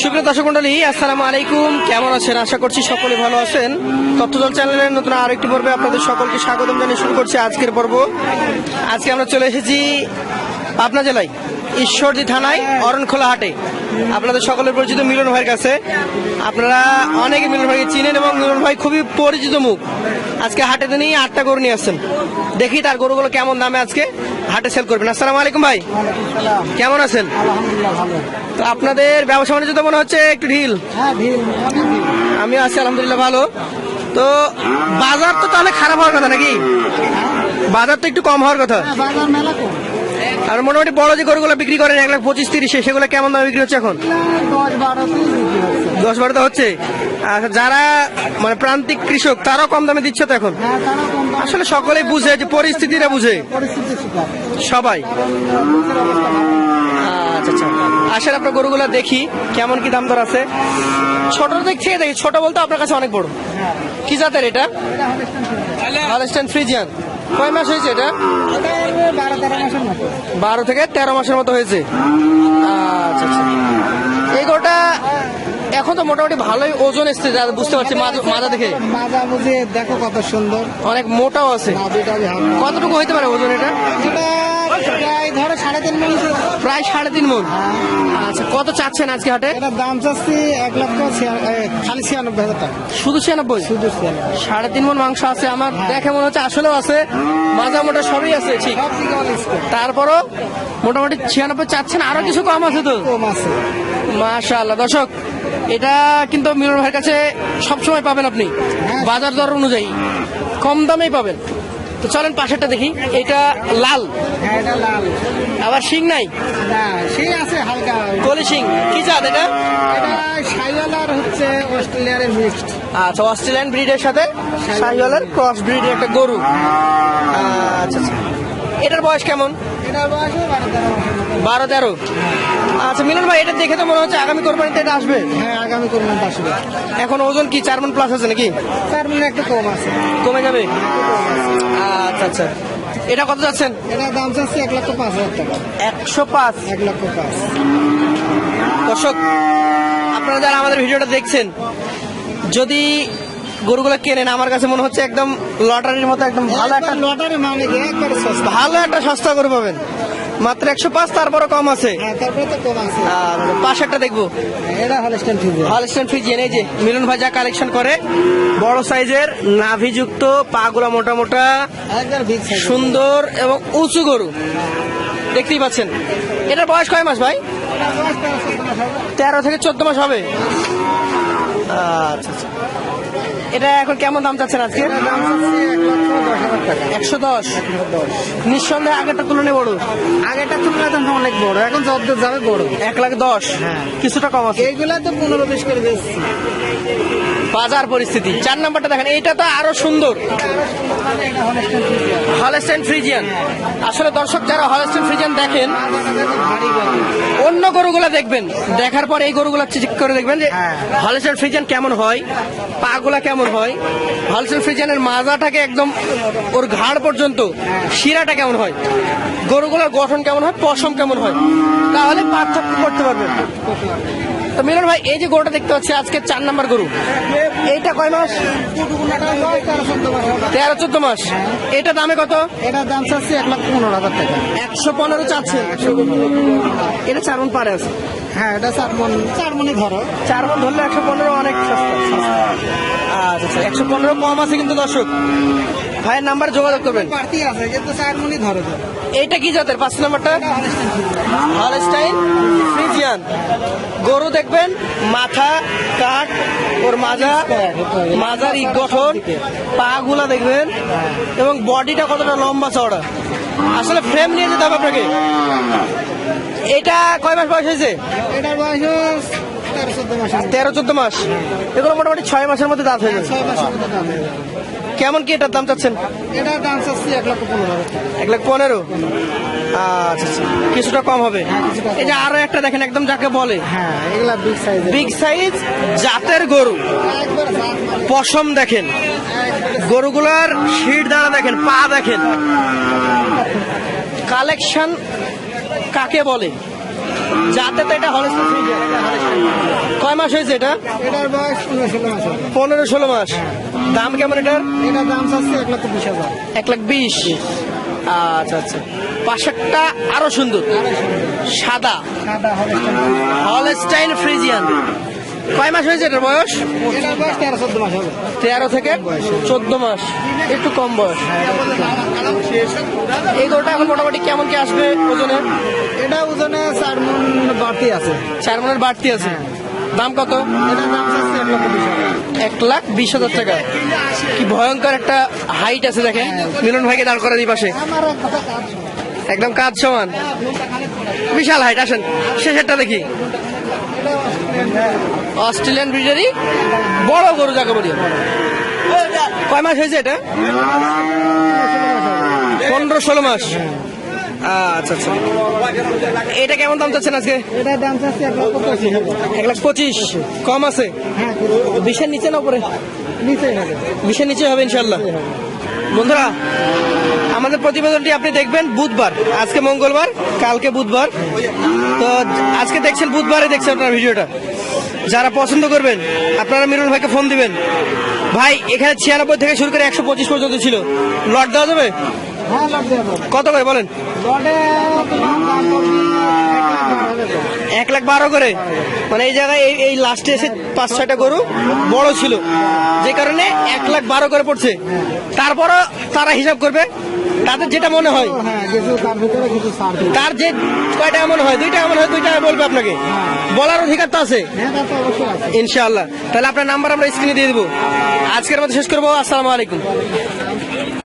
সুপ্রিয় দর্শক মন্ডলী, আসসালামু আলাইকুম। কেমন আছেন? আশা করছি সকলে ভালো আছেন। তথ্যদল চ্যানেলের নতুন আরেকটি পর্বে আপনাদের সকলকে স্বাগতম জানিয়ে শুরু করছি আজকের পর্ব। আজকে আমরা চলে এসেছি পাবনা জেলায়, ঈশ্বরদী থানায়, অরণখোলা হাটে। আপনাদের সকলের পরিচিত মিলন ভাইয়ের কাছে। আপনারা অনেকে মিলন ভাইকে চিনেন এবং মিলন ভাই খুবই পরিচিত মুখ। আজকে হাটে তিনি আটটা গরু নিয়ে আসছেন। দেখি তার গরুগুলো কেমন দামে আজকে হাটে সেল করবেন। আসসালামু আলাইকুম ভাই। কেমন আছেন? তো আপনাদের ব্যবসা বাণিজ্য তো মনে হচ্ছে একটু ঢিল। হ্যাঁ আমি আছি আলহামদুলিল্লাহ ভালো। তো বাজার তো তাহলে খারাপ হওয়ার কথা নাকি? বাজার তো একটু কম হওয়ার কথা। হ্যাঁ, আর মোটামুটি বড় যে গরুগুলো বিক্রি করেন এক লাখ পঁচিশ তিরিশে সেগুলো কেমন দামে বিক্রি হচ্ছে এখন? দশ বিক্রি হচ্ছে যারা মানে প্রান্তিক কৃষক তারাও কম দামে দিচ্ছে তো এখন? হ্যাঁ আসলে সকলেই বুঝে যে পরিস্থিতিটা বুঝে। সবাই। আচ্ছা আচ্ছা। আসেন আপনার গরুগুলো দেখি কেমন কি দাম দর আছে? ছোট দিক থেকে দেখি ছোট বলতে আপনার কাছে অনেক বড়। হ্যাঁ কি জাতের এটা? এটা হলস্টাইন ফ্রিজিয়ান। কয় মাস হয়েছে এটা এটা? বারো থেকে তেরো মাসের মতো হয়েছে। আচ্ছা আচ্ছা। এই গরুটা এখন তো মোটামুটি ভালোই ওজন এসছে বুঝতে পারছি মাজা- দেখে। মাজা বুঝে দেখো কত সুন্দর। অনেক মোটাও আছে। কতটুকু হইতে পারে ওজন এটা? প্রায় ধরো সাড়ে তিন মিনিট প্রায় সাড়ে তিন মন। আচ্ছা কত চাচ্ছেন আজকে হাটে? দাম চাচ্ছি এক লক্ষ খালি ছিয়ানব্বই হাজার টাকা। শুধু ছিয়ানব্বই? শুধু সাড়ে তিন মন মাংস আছে আমার। দেখে মনে হচ্ছে আসলেও আছে। মাজা মোটা সবই আছে ঠিক। তারপরও মোটামুটি ছিয়ানব্বই চাচ্ছেন। আরও কিছু কম আছে তো? কম আছে। মাশাআল্লাহ। দর্শক এটা কিন্তু মিলন ভাইয়ের কাছে সবসময় পাবেন আপনি। হ্যাঁ। বাজার দর অনুযায়ী। কম দামেই পাবেন। তো চলেন পাশেরটা দেখি। এটা লাল। হ্যাঁ লাল। আবার শিং নাই? সেই আছে হালকা। কলি শিং। কি জাত এটা? হচ্ছে অস্ট্রেলিয়ার মিক্সড আচ্ছা অস্ট্রেলিয়ান ব্রিডের সাথে শাহিওয়ালের ক্রস ব্রিডের একটা গরু। আচ্ছা আচ্ছা। এটার বয়স কেমন? বারো তেরো আচ্ছা মিলন ভাই এটা দেখে তো মনে হচ্ছে আগামী কোরবানিতে এটা আসবে? হ্যাঁ আগামী করবেন আসবে। এখন ওজন কি চার মন প্লাস আছে নাকি? তার মানে একটু কম আছে। কমে যাবে? আচ্ছা আচ্ছা। এটা কত যাচ্ছেন? এটা দাম চাচ্ছে এক লক্ষ পাঁচ হাজার টাকা। একশো পাঁচ। এক লক্ষ পাঁচ। দর্শক আপনারা যারা আমাদের ভিডিওটা দেখছেন যদি গরুগুলো কেনেন? আমার কাছে মনে হচ্ছে একদম লটারির মতো একদম ভালো একটা লটারি মানে কি একবারে সস্তা। ভালো একটা সস্তা করে পাবেন। মাত্র একশো পাঁচ তারপরে কম আছে। হ্যাঁ আছে। আর পাশেরটা দেখব। হলস্টেন ফ্রিজিয়ান এই যে মিলন ভাই যা কালেকশন করে বড় সাইজের নাভিযুক্ত পাগুলা মোটা মোটা সুন্দর এবং উঁচু গরু। দেখতেই পাচ্ছেন। এটার বয়স কয় মাস ভাই? তেরো থেকে চোদ্দ মাস হবে। আচ্ছা আচ্ছা। এটা এখন কেমন দাম চাচ্ছেন আজকে? একশো দশ। নিঃসন্দেহে আগেরটা তুলনায় বড়। আগেরটা তুলনায় তো অনেক বড় এখন যত যাবে বড়। এক লাখ দশ। হ্যাঁ। কিছুটা কম আছে। এইগুলা তো পনেরো বিশ করে বেচছি বাজার পরিস্থিতি। চার নাম্বারটা দেখেন এইটা তো আরও সুন্দর। হলস্টেন ফ্রিজিয়ান আসলে দর্শক যারা হলেস্টেন ফ্রিজিয়ান দেখেন অন্য গরুগুলো দেখবেন। দেখার পর এই গরুগুলো চেক করে দেখবেন যে হ্যাঁ। হলস্টেন ফ্রিজিয়ান কেমন হয় পাগুলা কেমন হয়। হলস্টেন ফ্রিজিয়ানের মাজাটাকে একদম ওর ঘাড় পর্যন্ত শিরাটা কেমন হয় গরুগুলোর গঠন কেমন হয় পশম কেমন হয় তাহলে পার্থক্য করতে পারবেন। তো মিলন ভাই এই যে গরুটা দেখতে পাচ্ছি আজকে চার নাম্বার গরু। এইটা কয় মাস? তেরো চোদ্দ মাস। এটা দামে কত? এটার দাম চাচ্ছি এক লাখ পনেরো হাজার টাকা। একশো পনেরো চাচ্ছে। এটা চার মন পারে আছে। হ্যাঁ এটা চার মন। চার মনে ধরো। চার মন ধরলে একশো পনেরো অনেক সস্তা। আচ্ছা আচ্ছা। একশো পনেরো কম আছে কিন্তু দর্শক। ভাইয়ের নাম্বার যোগাযোগ করবেন। বাড়তি আছে কিন্তু চার মনে ধরো এইটা কি জাতের? পাঁচ নাম্বারটা? Holstein Friesian. গরু দেখবেন মাথা কাঠ ওর মাজা মাজার গঠন পা গুলা দেখবেন এবং বডিটা কতটা লম্বা চওড়া। আসলে ফ্রেম নিয়ে যেতে হবে আপনাকে। এটা কয় মাস বয়স হয়েছে? এটার বয়স তেরো চোদ্দ মাস। আছে। তেরো চোদ্দ মাস। এগুলো মোটামুটি ছয় মাসের মধ্যে দাঁত হয়ে যাবে। কেমন কি এটার দাম চাচ্ছেন? এটার দাম চাচ্ছি এক লক্ষ পনেরো এক লাখ পনেরো? আচ্ছা আচ্ছা। কিছুটা কম হবে। হ্যাঁ। এই যে আরও একটা দেখেন একদম যাকে বলে। হ্যাঁ এগুলা বিগ সাইজ বিগ সাইজ জাতের গরু। মানে পশম দেখেন। গরুগুলার শির দাঁড়া দেখেন পা দেখেন। কালেকশন কাকে বলে? যাতে তো এটা হলস্টেন ফ্রিজিয়ান কয় মাস হয়েছে এটা? এটার বয়স পনেরো ষোলো মাস পনেরো ষোলো মাস। দাম কেমন এটার? এটার দাম চাচ্ছে এক লাখ বিশ হাজার। এক লাখ বিশ। আচ্ছা আচ্ছা। পাশেরটা আরও সুন্দর। সাদা। হলস্টাইন। Holstein Friesian. কয় মাস হয়েছে এটার বয়স? এটার বয়স তেরো চোদ্দ মাস হবে। তেরো থেকে চোদ্দ মাস। একটু কম বয়স। এই গরুটা এখন মোটামুটি কেমন কি আসবে ওজনে এটা ওজনে চার মন বাড়তি আছে। চার মনের বাড়তি আছে। দাম কত? এক লাখ বিশ হাজার টাকা। কি ভয়ঙ্কর একটা হাইট আছে দেখেন। মিলন ভাইকে দাঁড় করা দিই পাশে। একদম কাজ সমান। বিশাল হাইট আসেন। শেষেরটা দেখি। অস্ট্রেলিয়ান ব্রিডারই বড় গরু যাকে বলি। কয় মাস হয়েছে এটা? পনেরো ষোলো মাস। আচ্ছা আচ্ছা। এটা কেমন দাম চাচ্ছেন আজকে? এটার দাম চাচ্ছে এক লক্ষ পঁচিশ এক লাখ পঁচিশ। কম আছে? হ্যাঁ বিশের নিচে না উপরে? বিশের নিচে হবে ইনশাল্লাহ বন্ধুরা আমাদের প্রতিবেদনটি আপনি দেখবেন বুধবার। আজকে মঙ্গলবার কালকে বুধবার। তো আজকে দেখছেন বুধবারে দেখছেন আপনার ভিডিওটা। যারা পছন্দ করবেন আপনারা মিরুল ভাইকে ফোন দিবেন। ভাই এখানে ছিয়ানব্বই থেকে শুরু করে একশো পঁচিশ পর্যন্ত ছিল। লট দেওয়া যাবে? কত করে বলেন? এক লাখ বারো করে। মানে এই জায়গায় এই লাস্টে এসে পাঁচ ছয়টা গরু বড় ছিল। যে কারণে এক লাখ বারো করে পড়ছে। তারপরও তারা হিসাব করবে, তাদের যেটা মনে হয়। তার যে কয় টাকা মনে হয়, দুইটা টাকা মনে হয়, দুইটা বলবে আপনাকে। বলার অধিকার তো আছে। ইনশাআল্লাহ। তাহলে আপনার নাম্বার আমরা স্ক্রিনে দিয়ে দেবো। আজকের মতো শেষ করব। আসসালামু আলাইকুম।